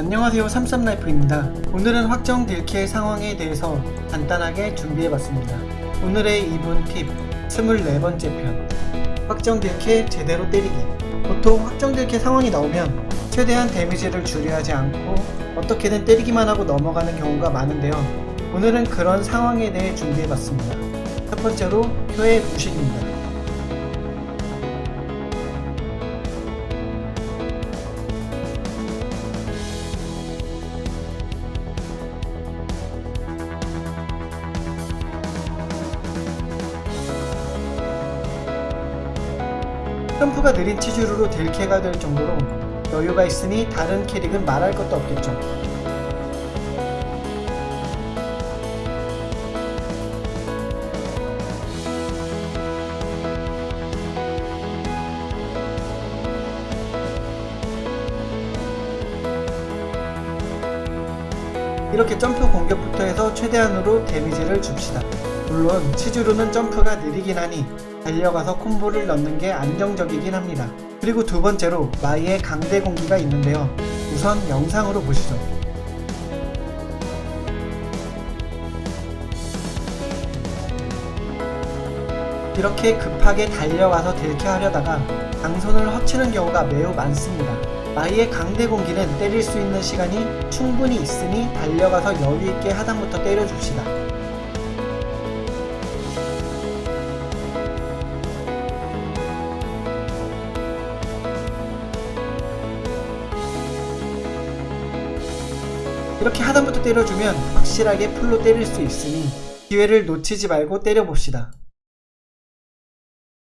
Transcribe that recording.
안녕하세요 삼삼라이프입니다. 오늘은 확정 딜킬 상황에 대해서 간단하게 준비해봤습니다. 오늘의 2분 팁 24번째 편 확정 딜킬 제대로 때리기 보통 확정 딜킬 상황이 나오면 최대한 데미지를 줄여 하지 않고 어떻게든 때리기만 하고 넘어가는 경우가 많은데요. 오늘은 그런 상황에 대해 준비해봤습니다. 첫 번째로 표의 무식입니다. 점프가 느린 치즈루로 딜캐가 될 정도로 여유가 있으니 다른 캐릭은 말할 것도 없겠죠. 이렇게 점프 공격부터 해서 최대한으로 데미지를 줍시다. 물론 치즈루는 점프가 느리긴 하니 달려가서 콤보를 넣는 게 안정적이긴 합니다. 그리고 두 번째로 마이의 강대 공기가 있는데요. 우선 영상으로 보시죠. 이렇게 급하게 달려가서 딜캐하려다가 강손을 허치는 경우가 매우 많습니다. 마이의 강대 공기는 때릴 수 있는 시간이 충분히 있으니 달려가서 여유 있게 하단부터 때려줍시다. 이렇게 하단부터 때려주면 확실하게 풀로 때릴 수 있으니 기회를 놓치지 말고 때려봅시다.